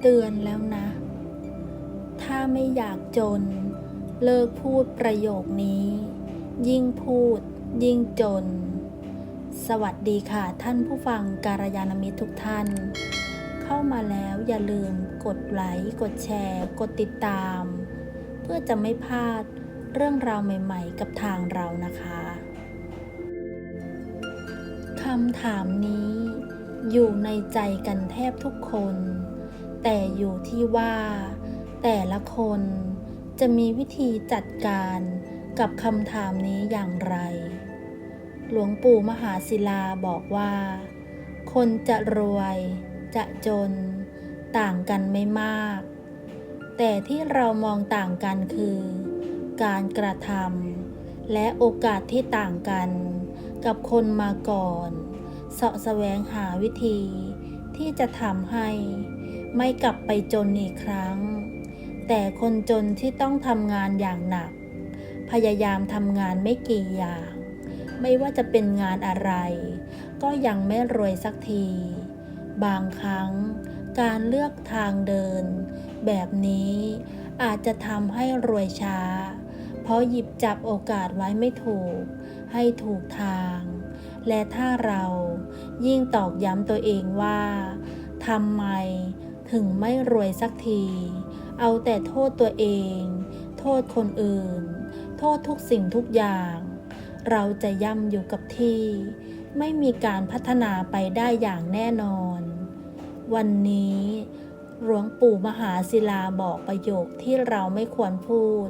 เตือนแล้วนะ ถ้าไม่อยากจน เลิกพูดประโยคนี้ ยิ่งพูด ยิ่งจน สวัสดีค่ะท่านผู้ฟังการยานมิตรทุกท่าน เข้ามาแล้วอย่าลืมกดไลค์กดแชร์ กดติดตาม เพื่อจะไม่พลาดเรื่องราวใหม่ ๆ กับทางเรานะคะคำถามนี้อยู่ในใจกันแทบทุกคน แต่อยู่ที่ว่า แต่ละคนจะมีวิธีจัดการกับคำถามนี้อย่างไร หลวงปู่มหาศิลาบอกว่า คนจะรวยจะจนต่างกันไม่มาก แต่ที่เรามองต่างกันคือ การกระทำและโอกาสที่ต่างกันกับคนมาก่อน เสาะแสวงหาวิธีที่จะทำให้ ไม่กลับไปจนอีกครั้ง แต่คนจนที่ต้องทำงานอย่างหนัก พยายามทำงานไม่กี่อย่าง ไม่ว่าจะเป็นงานอะไร ก็ยังไม่รวยสักที บางครั้งการเลือกทางเดิน แบบนี้อาจจะทำให้รวยช้า เพราะหยิบจับโอกาสไว้ไม่ถูก ให้ถูกทาง และถ้าเรายิ่งตอกย้ำตัวเองว่าทำไม ถึงไม่รวยสักที เอาแต่โทษตัวเอง โทษคนอื่น โทษทุกสิ่งทุกอย่าง เราจะย่ำอยู่กับที่ ไม่มีการพัฒนาไปได้อย่างแน่นอน วันนี้หลวงปู่มหาศิลาบอกประโยคที่เราไม่ควรพูด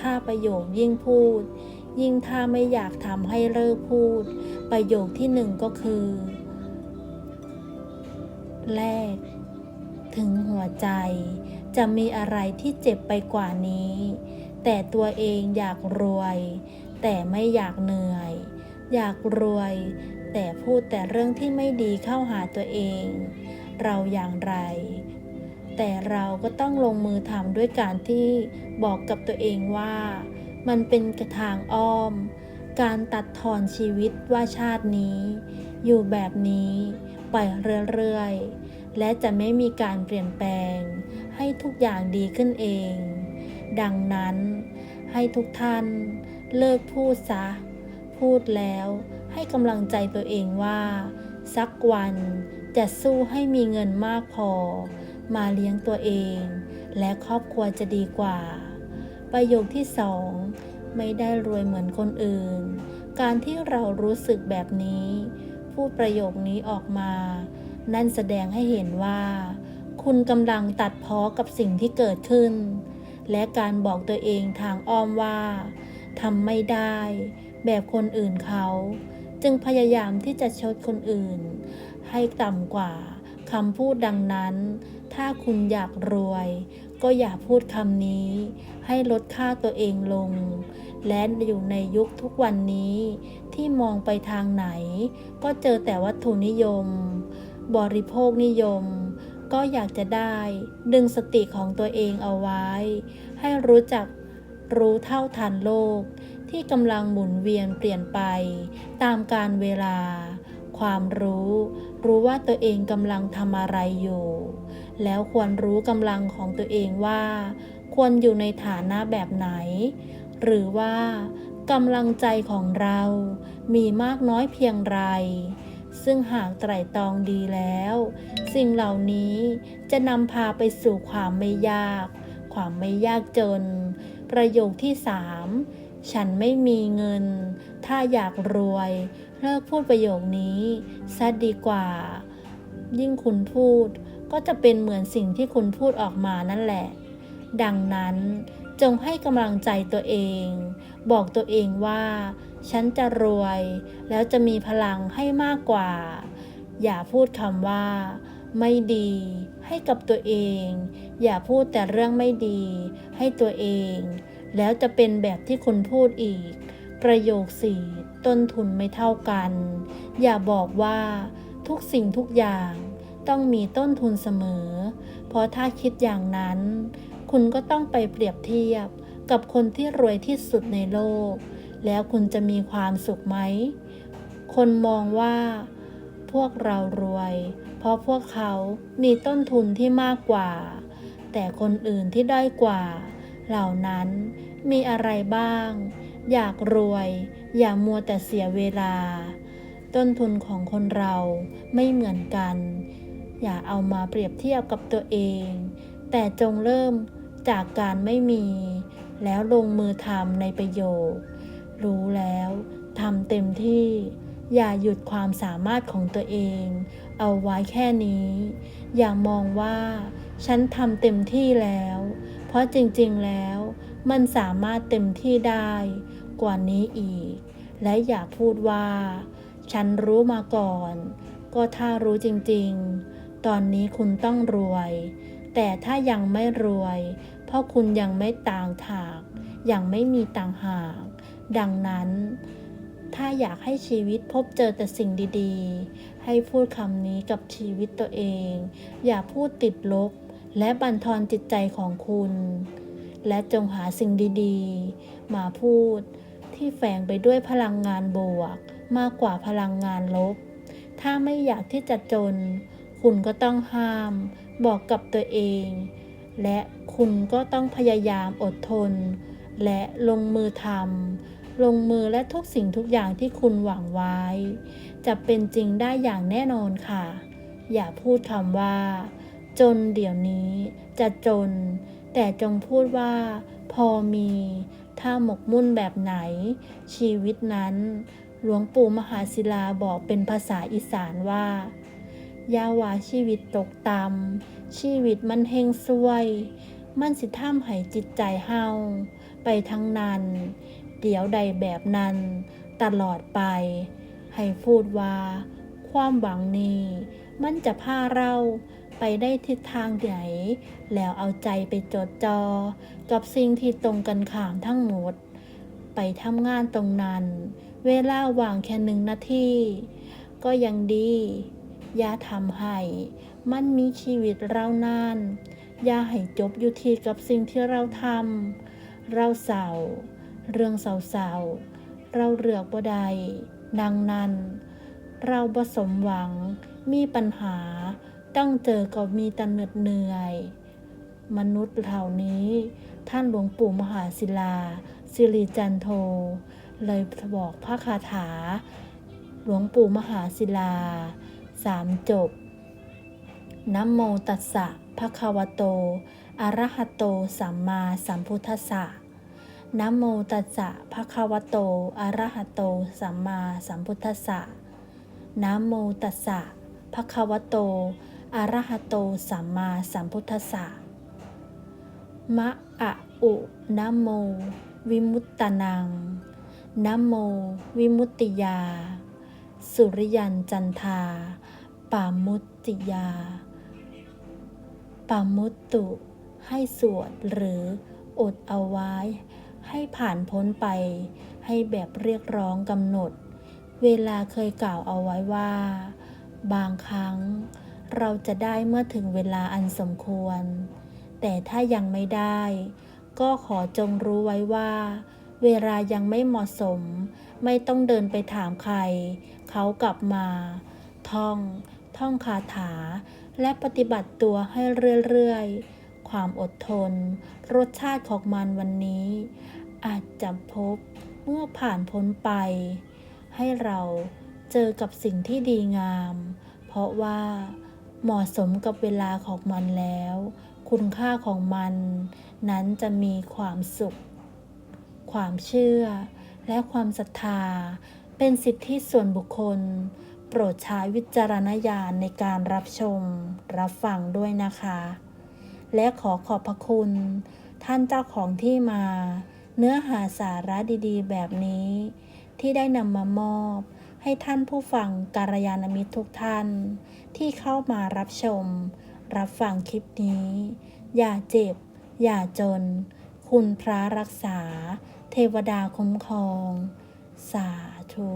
ถ้าประโยคยิ่งพูด ยิ่งถ้าไม่อยากทำให้เลิกพูด ประโยคที่หนึ่งก็คือ แรก ถึงหัวใจ จะมีอะไรที่เจ็บไปกว่านี้ แต่ตัวเองอยากรวย แต่ไม่อยากเหนื่อย อยากรวย แต่พูดแต่เรื่องที่ไม่ดีเข้าหาตัวเอง เราอย่างไร แต่เราก็ต้องลงมือทำด้วยการที่บอกกับตัวเองว่า มันเป็นกระทางอ้อม การตัดทอนชีวิตว่าชาตินี้ อยู่แบบนี้ ไปเรื่อยๆ และจะไม่มีการเปลี่ยนแปลง ให้ทุกอย่างดีขึ้นเอง ดังนั้นให้ทุกท่านเลิกพูดซะ พูดแล้วให้กำลังใจตัวเองว่า สักวันจะสู้ให้มีเงินมากพอ มาเลี้ยงตัวเอง และครอบครัวจะดีกว่า ประโยคที่สองไม่ได้รวยเหมือนคนอื่น การที่เรารู้สึกแบบนี้ พูดประโยคนี้ออกมา นั่นแสดงให้เห็นว่า คุณกำลังตัดพ้อกับสิ่งที่เกิดขึ้น และการบอกตัวเองทางอ้อมว่าทำไม่ได้ แบบคนอื่นเขา จึงพยายามที่จะชดคนอื่น ให้ต่ำกว่าคำพูดดังนั้น ถ้าคุณอยากรวย ก็อย่าพูดคำนี้ ให้ลดค่าตัวเองลง และอยู่ในยุคทุกวันนี้ ที่มองไปทางไหน ก็เจอแต่วัตถุนิยม บริโภคนิยม ก็อยากจะได้ ดึงสติของตัวเองเอาไว้ ให้รู้จักรู้เท่าทันโลก ที่กำลังหมุนเวียนเปลี่ยนไป ตามการเวลา ความรู้ รู้ว่าตัวเองกำลังทำอะไรอยู่ แล้วควรรู้กำลังของตัวเองว่า ควรอยู่ในฐานะแบบไหน หรือว่า กำลังใจของเรามีมากน้อยเพียงไร ซึ่งหากไตร่ตรองดีแล้ว สิ่งเหล่านี้จะนำพาไปสู่ความไม่ยาก ความไม่ยากจน ประโยคที่สามฉันไม่มีเงิน ถ้าอยากรวย เลิกพูดประโยคนี้ซะดีกว่า ยิ่งคุณพูดก็จะเป็นเหมือนสิ่งที่คุณพูดออกมานั่นแหละ ดังนั้นจงให้กำลังใจตัวเอง บอกตัวเองว่า ฉันจะรวย แล้วจะมีพลังให้มากกว่า อย่าพูดคำว่า ไม่ดี ให้กับตัวเอง อย่าพูดแต่เรื่องไม่ดี ให้ตัวเอง แล้วจะเป็นแบบที่คุณพูดอีก ประโยคสี่ต้นทุนไม่เท่ากัน อย่าบอกว่า ทุกสิ่งทุกอย่างต้องมีต้นทุนเสมอ เพราะถ้าคิดอย่างนั้น คุณก็ต้องไปเปรียบเทียบ กับคนที่รวยที่สุดในโลก แล้วคุณจะมีความสุขไหม คนมองว่า พวกเรารวย เพราะพวกเขามีต้นทุนที่มากกว่า แต่คนอื่นที่ด้อยกว่า เหล่านั้นมีอะไรบ้าง อยากรวย อย่ามัวแต่เสียเวลา ต้นทุนของคนเราไม่เหมือนกัน อย่าเอามาเปรียบเทียบกับตัวเอง แต่จงเริ่มจากการไม่มี แล้วลงมือทำในประโยค รู้แล้วทำเต็มที่ อย่าหยุดความสามารถของตัวเอง เอาไว้แค่นี้ อย่ามองว่า ฉันทำเต็มที่แล้ว เพราะจริงๆแล้วมันสามารถเต็มที่ได้กว่านี้อีก และอย่าพูดว่า ฉันรู้มาก่อน ก็ถ้ารู้จริงๆ ตอนนี้คุณต้องรวย แต่ถ้ายังไม่รวย ราะคุณยังไม่ต่างถาก ยังไม่มีต่างหาก ดังนั้น ถ้าอยากให้ชีวิตพบเจอแต่สิ่งดีๆ ให้พูดคำนี้กับชีวิตตัวเอง อย่าพูดติดลบ และบั่นทอนจิตใจของคุณ และจงหาสิ่งดีๆ มาพูดที่แฝงไปด้วยพลังงานบวก มากกว่าพลังงานลบ ถ้าไม่อยากที่จะจน คุณก็ต้องห้าม บอกกับตัวเอง และคุณก็ต้องพยายามอดทน และลงมือทำลงมือและทุกสิ่งทุกอย่างที่คุณหวังไว้ จะเป็นจริงได้อย่างแน่นอนค่ะ อย่าพูดคำว่า จนเดี๋ยวนี้จะจน แต่จงพูดว่า พอมี ถ้าหมกมุ่นแบบไหน ชีวิตนั้น หลวงปู่มหาศิลาบอกเป็นภาษาอีสานว่า อยาว่าชีวิตตกต่ำชีวิตมันเฮงซวย มันสิท่ามให้จิตใจเฮาไปทั้งนั้น เดี๋ยวใดแบบนั้น ตลอดไป ให้พูดว่า ความหวังนี้ มันจะพาเราไปได้ทิศทางไหน แล้วเอาใจไปจดจอกับสิ่งที่ตรงกันข้ามทั้งหมด ไปทำงานตรงนั้น เวลาว่างแค่หนึ่งนาทีก็ยังดี อย่าทำให้ มันมีชีวิตเรานาน อย่าให้จบอยู่ที่กับสิ่งที่เราทำ เราเศร้า เรื่องเศร้าๆ เราเลือกบ่ได้ดังนั้น เราบ่สมหวัง มีปัญหา ต้องเจอกับมีตันเหน็ดเหนื่อย มนุษย์เหล่านี้ ท่านหลวงปู่มหาศิลา สิริจันโท เลยบอกพระคาถา หลวงปู่มหาศิลา สามจบนะโมตัสสะภะคะวะโต อะระหะโต สัมมาสัมพุทธัสสะนะโมตัสสะภะคะวะโต อะระหะโต สัมมาสัมพุทธัสสะนะโมตัสสะภะคะวะโต อะระหะโต สัมมาสัมพุทธัสสะมะอะอุนะโม วิมุตตานังนะโม วิมุตติยา สุริยันจันทา ปามุตติยา ปามุตตุ ให้สวดหรืออดเอาไว้ ให้ผ่านพ้นไป ให้แบบเรียกร้องกำหนด เวลาเคยกล่าวเอาไว้ว่า บางครั้งเราจะได้เมื่อถึงเวลาอันสมควร แต่ถ้ายังไม่ได้ ก็ขอจงรู้ไว้ว่า เวลายังไม่เหมาะสม ไม่ต้องเดินไปถามใคร เขากลับมา ท่อง ท่องคาถา และปฏิบัติตัวให้เรื่อยๆ ความอดทน รสชาติของมันวันนี้ อาจจะพบเมื่อผ่านพ้นไป ให้เราเจอกับสิ่งที่ดีงาม เพราะว่าเหมาะสมกับเวลาของมันแล้ว คุณค่าของมัน นั้นจะมีความสุข ความเชื่อ และความศรัทธา เป็นสิทธิส่วนบุคคล ปรดใช้วิจารณญาณในการรับชม รับฟังด้วยนะคะ และขอขอบพระคุณ ท่านเจ้าของที่มา เนื้อหาสาระดีๆ แบบนี้ ที่ได้นำมามอบ ให้ท่านผู้ฟังการยานมิตรทุกท่าน ที่เข้ามารับชม รับฟังคลิปนี้ อย่าเจ็บ อย่าจน คุณพระรักษา เทวดาคุ้มครอง สาธุ